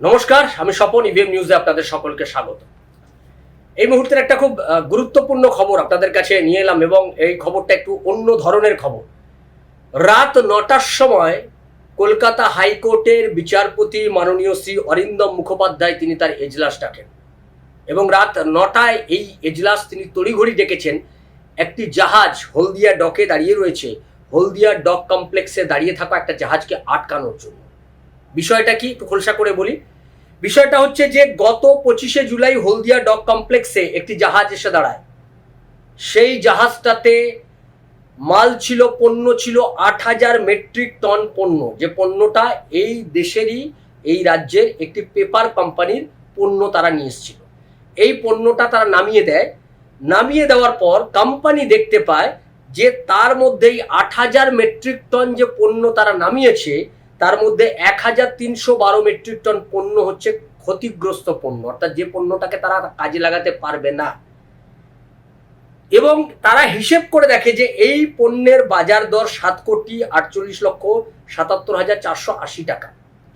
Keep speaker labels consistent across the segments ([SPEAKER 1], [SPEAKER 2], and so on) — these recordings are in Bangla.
[SPEAKER 1] নমস্কার, আমি স্বপন ইভিএম নিউজে আপনাদের সকলকে স্বাগত। এই মুহূর্তের একটা খুব গুরুত্বপূর্ণ খবর আপনাদের কাছে নিয়ে এলাম এবং এই খবরটা একটু অন্য ধরনের খবর। রাত নটার সময় কলকাতা হাইকোর্টের বিচারপতি মাননীয় শ্রী অরিন্দম মুখোপাধ্যায় তিনি তার এজলাস ডাকেন এবং রাত নটায় এই এজলাস তিনি তড়িঘড়ি ডেকেছেন। একটি জাহাজ হলদিয়া ডকে দাঁড়িয়ে রয়েছে। হলদিয়া ডক কমপ্লেক্সে দাঁড়িয়ে থাকা একটা জাহাজকে আটকানোর জন্য। বিষয়টা কি একটু খোলসা করে বলি? বিষয়টা হচ্ছে যে গত পঁচিশে জুলাই হলদিয়া ডক কমপ্লেক্সে একটি জাহাজ এসে দাঁড়ায়। সেই জাহাজটাতে মাল ছিল, পণ্য ছিল আট হাজার মেট্রিক টন পণ্য। যে পণ্যটা এই দেশেরই, এই রাজ্যের একটি পেপার কোম্পানির পণ্য তারা নিয়ে এসেছিল। এই পণ্যটা তারা নামিয়ে দেয়। নামিয়ে দেওয়ার পর কোম্পানি দেখতে পায় যে তার মধ্যেই আট হাজার মেট্রিক টন যে পণ্য তারা নামিয়েছে তার মধ্যে এক হাজার তিনশো বারো মেট্রিক টন পণ্য হচ্ছে ক্ষতিগ্রস্ত পণ্য। অর্থাৎ যে পণ্যটাকে তারা কাজে লাগাতে পারবে না। এবং তারা হিসেব করে দেখে যে এই পণ্যের বাজার দর সাত কোটি আটচল্লিশ লক্ষ সাতাত্তর হাজার চারশো আশি টাকা।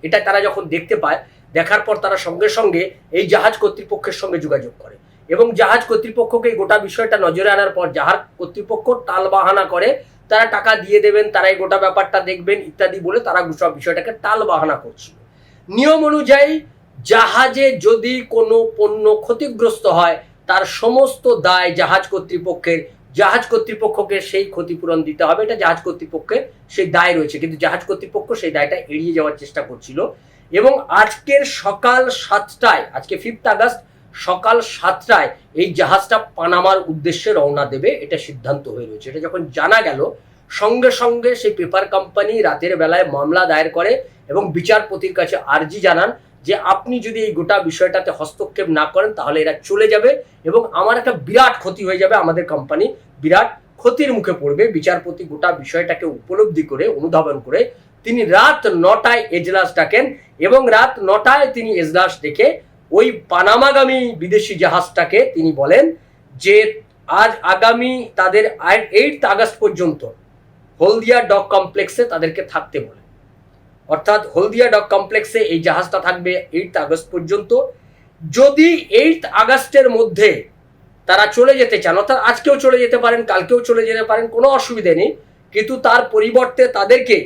[SPEAKER 1] এটা তারা যখন দেখতে পায়, দেখার পর তারা সঙ্গে সঙ্গে এই জাহাজ কর্তৃপক্ষের সঙ্গে যোগাযোগ করে। এবং জাহাজ কর্তৃপক্ষকে গোটা বিষয়টা নজরে আনার পর জাহাজ কর্তৃপক্ষ টাল বাহানা করে তারা টাকা দিয়ে দেবেন তারা এই গোটা ব্যাপারটা দেখবেন, ইত্যাদি বলে তারা সব বিষয়টাকে টাল বাহানা করছিল। নিয়ম অনুযায়ী জাহাজে যদি কোনো পণ্য ক্ষতিগ্রস্ত হয়, তার সমস্ত দায় জাহাজ কর্তৃপক্ষের, জাহাজ কর্তৃপক্ষকে সেই ক্ষতিপূরণ দিতে হবে। এটা জাহাজ কর্তৃপক্ষের সেই দায় রয়েছে, কিন্তু জাহাজ কর্তৃপক্ষ সেই দায়টা এড়িয়ে যাওয়ার চেষ্টা করছিল। এবং আজকের সকাল সাতটায়, আজকে ফিফথ আগস্ট সকাল সাতটায় এই জাহাজটা পানামার উদ্দেশ্যে রওনা দেবে, এটা সিদ্ধান্ত হয়ে রয়েছে। এটা যখন জানা গেল, সঙ্গে সঙ্গে সেই পেপার কোম্পানি রাতের বেলায় মামলা দায়ের করে এবং বিচারপতির কাছে আর্জি জানান যে, আপনি যদি এই গোটা বিষয়টাতে হস্তক্ষেপ না করেন, তাহলে এরা চলে যাবে এবং আমার একটা বিরাট ক্ষতি হয়ে যাবে, আমাদের কোম্পানি বিরাট ক্ষতির মুখে পড়বে। বিচারপতি গোটা বিষয়টাকে উপলব্ধি করে, অনুধাবন করে তিনি রাত নটায় এজলাস ডাকেন এবং রাত নটায় তিনি এজলাস ডেকে ওই পানামাগামী বিদেশি জাহাজটাকে তিনি বলেন যে আজ আগামী তাদের এইট আগস্ট পর্যন্ত হলদিয়া ডক কমপ্লেক্সে তাদেরকে থাকতে বলে। অর্থাৎ হলদিয়া ডক কমপ্লেক্সে এই জাহাজটা থাকবে এইট আগস্ট পর্যন্ত। যদি এইট আগস্টের মধ্যে তারা চলে যেতে চান, অর্থাৎ আজকেও চলে যেতে পারেন, কালকেও চলে যেতে পারেন, কোনো অসুবিধে নেই। কিন্তু তার পরিবর্তে তাদেরকে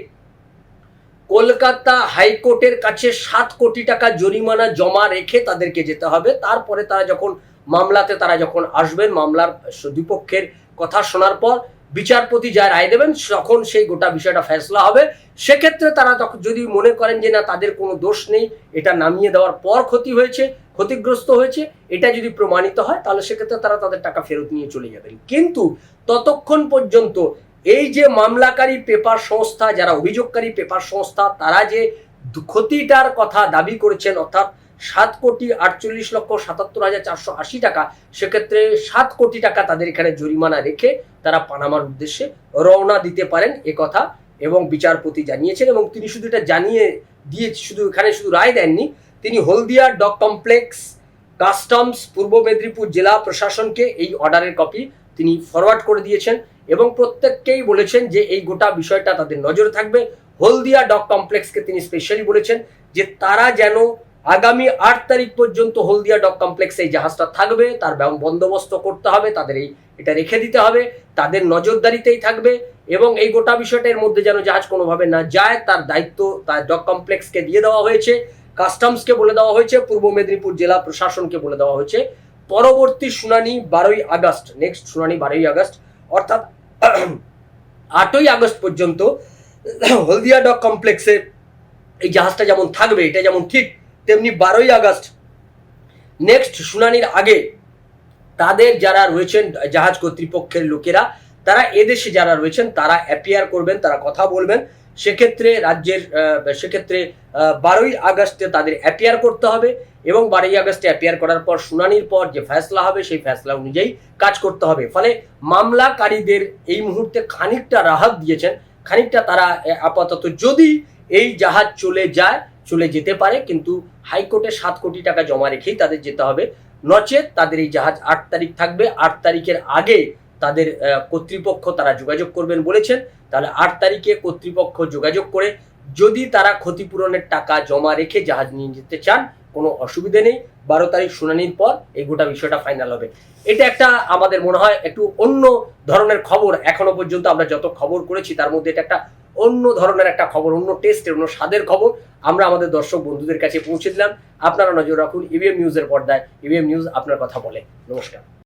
[SPEAKER 1] কলকাতা হাইকোর্টের কাছে সাত কোটি টাকা জরিমানা জমা রেখে তাদেরকে যেতে হবে। তারপরে তারা যখন মামলাতে তারা যখন আসবেন, মামলার দুপক্ষের কথা শোনার পর বিচারপতি যা রায় দেবেন, তখন সেই গোটা বিষয়টা ফেসলা হবে। সেক্ষেত্রে তারা তখন যদি মনে করেন যে না, তাদের কোনো দোষ নেই, এটা নামিয়ে দেওয়ার পর ক্ষতি হয়েছে, ক্ষতিগ্রস্ত হয়েছে, এটা যদি প্রমাণিত হয়, তাহলে সেক্ষেত্রে তারা তাদের টাকা ফেরত নিয়ে চলে যাবেন। কিন্তু ততক্ষণ পর্যন্ত এই যে মামলাকারী পেপার সংস্থা, যারা অভিযোগকারী পেপার সংস্থা, তারা যে ক্ষতিটার কথা দাবি করেছেন, অর্থাৎ সাত কোটি আটচল্লিশ লক্ষ সাতাত্তর হাজার চারশো আশি টাকা, সেক্ষেত্রে সাত কোটি টাকা তাদের এখানে জরিমানা রেখে তারা পানামার উদ্দেশ্যে রওনা দিতে পারেন এ কথা এবং বিচারপতি জানিয়েছেন এবং তিনি শুধু এটা জানিয়ে দিয়ে শুধু এখানে শুধু রায় দেননি, তিনি হলদিয়া ডক কমপ্লেক্স কাস্টমস, পূর্ব মেদিনীপুর জেলা প্রশাসনকে এই অর্ডারের কপি তিনি ফরওয়ার্ড করে দিয়েছেন। এবং প্রত্যেককেই বলেছেন যে এই গোটা বিষয়টা তাদের নজরে থাকবে। হলদিয়া ডক কমপ্লেক্সকে তিনি স্পেশালি বলেছেন যে তারা যেন আগামী আট তারিখ পর্যন্ত হলদিয়া ডক কমপ্লেক্সে এই জাহাজটা থাকবে, তার বন্দোবস্ত করতে হবে, তাদের এই এটা রেখে দিতে হবে, তাদের নজরদারিতেই থাকবে এবং এই গোটা বিষয়টার মধ্যে যেন জাহাজ কোনোভাবে না যায়, তার দায়িত্ব তার ডক কমপ্লেক্সকে দিয়ে দেওয়া হয়েছে, কাস্টমসকে বলে দেওয়া হয়েছে, পূর্ব মেদিনীপুর জেলা প্রশাসনকে বলে দেওয়া হয়েছে। পরবর্তী শুনানি বারোই আগস্ট নেক্সট শুনানি বারোই আগস্ট অর্থাৎ আটই আগস্ট পর্যন্ত হলদিয়া ডক কমপ্লেক্সে এই জাহাজটা যেমন থাকবে, এটা যেমন ঠিক তেমনি বারোই আগস্ট নেক্সট শুনানির আগে তাদের যারা রয়েছেন জাহাজ কর্তৃপক্ষের লোকেরা, তারা এদেশে যারা রয়েছেন, তারা অ্যাপিয়ার করবেন, তারা কথা বলবেন। সেক্ষেত্রে রাজ্যের সেক্ষেত্রে বারোই আগস্টে তাদের অ্যাপিয়ার করতে হবে এবং বারোই আগস্টে অ্যাপিয়ার করার পর শুনানির পর যে ফ্যাসলা হবে, সেই ফ্যাসলা অনুযায়ী কাজ করতে হবে। ফলে মামলাকারীদের এই মুহূর্তে খানিকটা রাহাত দিয়েছেন, খানিকটা তারা আপাতত যদি এই জাহাজ চলে যায়, চলে যেতে পারে, কিন্তু হাইকোর্টে সাত কোটি টাকা জমা রেখেই তাদের যেতে হবে। নচেত তাদের এই জাহাজ আট তারিখ থাকবে। আট তারিখের আগে তাদের কর্তৃপক্ষ তারা যোগাযোগ করবেন বলেছেন। তাহলে আট তারিখে কর্তৃপক্ষ যোগাযোগ করে যদি তারা ক্ষতিপূরণের টাকা জমা রেখে জাহাজ নিয়ে যেতে চান, কোনো অসুবিধে নেই। বারো তারিখ শুনানির পর এই গোটা বিষয়টা ফাইনাল হবে। এটা একটা আমাদের মনে হয় একটু অন্য ধরনের খবর। এখনও পর্যন্ত আমরা যত খবর করেছি, তার মধ্যে এটা একটা অন্য ধরনের একটা খবর, অন্য টেস্টের অন্য স্বাদের খবর আমরা আমাদের দর্শক বন্ধুদের কাছে পৌঁছে দিলাম। আপনারা নজর রাখুন ইভিএম নিউজের পর্দায়। ইভিএম নিউজ আপনার কথা বলে। নমস্কার।